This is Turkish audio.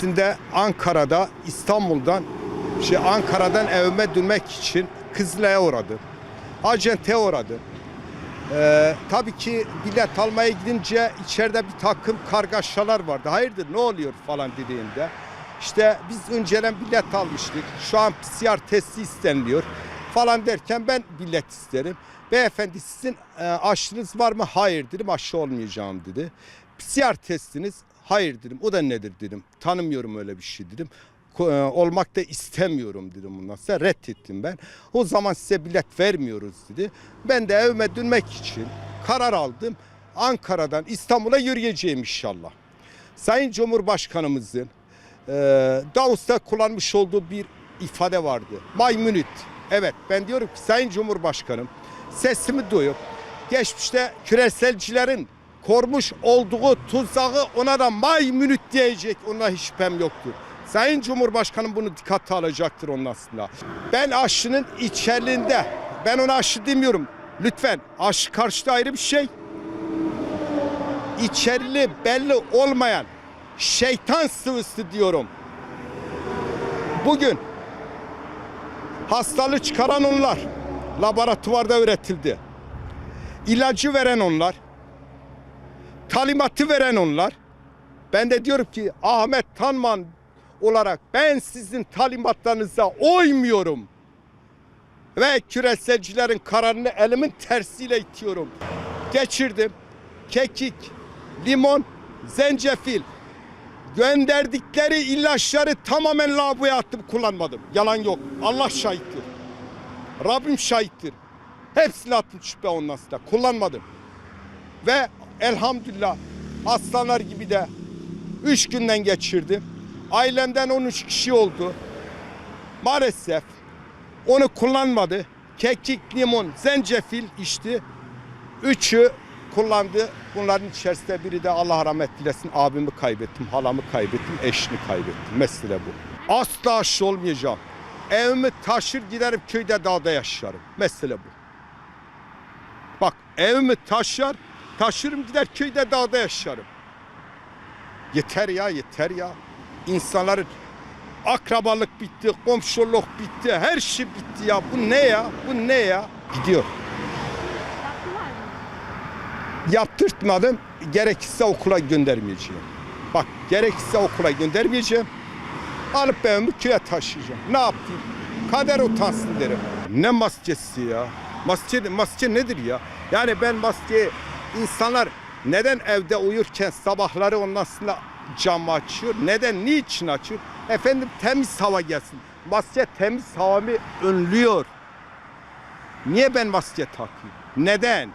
Aslında Ankara'da İstanbul'dan şey Ankara'dan evime dönmek için Kızılay'a uğradım. Acente uğradım. Ee, tabii ki bilet almaya gidince içeride bir takım kargaşalar vardı. Hayırdır ne oluyor falan dediğimde. İşte biz önceden bilet almıştık. Şu an PCR testi isteniliyor falan derken ben bilet isterim. Beyefendi sizin e, aşınız var mı? Hayır dedim aşı olmayacağım dedi. PCR testiniz hayır dedim. O da nedir dedim. Tanımıyorum öyle bir şey dedim. E, Olmak da istemiyorum dedim bundan sonra reddettim ben. O zaman size bilet vermiyoruz dedi. Ben de evime dönmek için karar aldım. Ankara'dan İstanbul'a yürüyeceğim inşallah. Sayın Cumhurbaşkanımızın e, Davos'ta kullanmış olduğu bir ifade vardı. My minute. Evet ben diyorum ki Sayın Cumhurbaşkanım sesimi duyup geçmişte küreselcilerin kormuş olduğu tuzağı ona da my minute diyecek. Ona hiç şüphem yoktur. Sayın Cumhurbaşkanım bunu dikkate alacaktır onun aslında. Ben aşının içeriğinde ben ona aşı demiyorum. Lütfen aşı karşıtı ayrı bir şey içerili belli olmayan şeytan sıvısı diyorum. Bugün hastalığı çıkaran onlar. Laboratuvarda üretildi. İlacı veren onlar. Talimatı veren onlar. Ben de diyorum ki Ahmet Tanman olarak ben sizin talimatlarınıza uymuyorum. Ve küreselcilerin kararını elimin tersiyle itiyorum. Geçirdim kekik, limon, zencefil gönderdikleri ilaçları tamamen lavaboya attım kullanmadım. Yalan yok. Allah şahittir. Rabbim şahittir. Hepsini attım şüphe ondan sonra. Kullanmadım. Ve elhamdülillah aslanlar gibi de 3 günden geçirdim. Ailemden 13 kişi oldu. Maalesef onu kullanmadı. Kekik, limon, zencefil içti. Üçü kullandı. Bunların içerisinde biri de Allah rahmet dilesin abimi kaybettim, halamı kaybettim, eşini kaybettim. Mesele bu. Asla aşı olmayacağım. Evimi taşır giderim köyde dağda yaşarım. Mesele bu. Bak evimi taşır, taşırım gider köyde dağda yaşarım. Yeter ya yeter ya. İnsanların akrabalık bitti, komşuluk bitti, her şey bitti ya. Bu ne ya? Bu ne ya? Gidiyor. yaptırtmadım. Gerekirse okula göndermeyeceğim. Bak gerekirse okula göndermeyeceğim. Alıp ben köye taşıyacağım. Ne yapayım? Kader utansın derim. Ne maskesi ya? Maske, maske nedir ya? Yani ben maske insanlar neden evde uyurken sabahları ondan sonra camı açıyor? Neden? Niçin açıyor? Efendim temiz hava gelsin. Maske temiz havamı önlüyor. Niye ben maske takayım? Neden?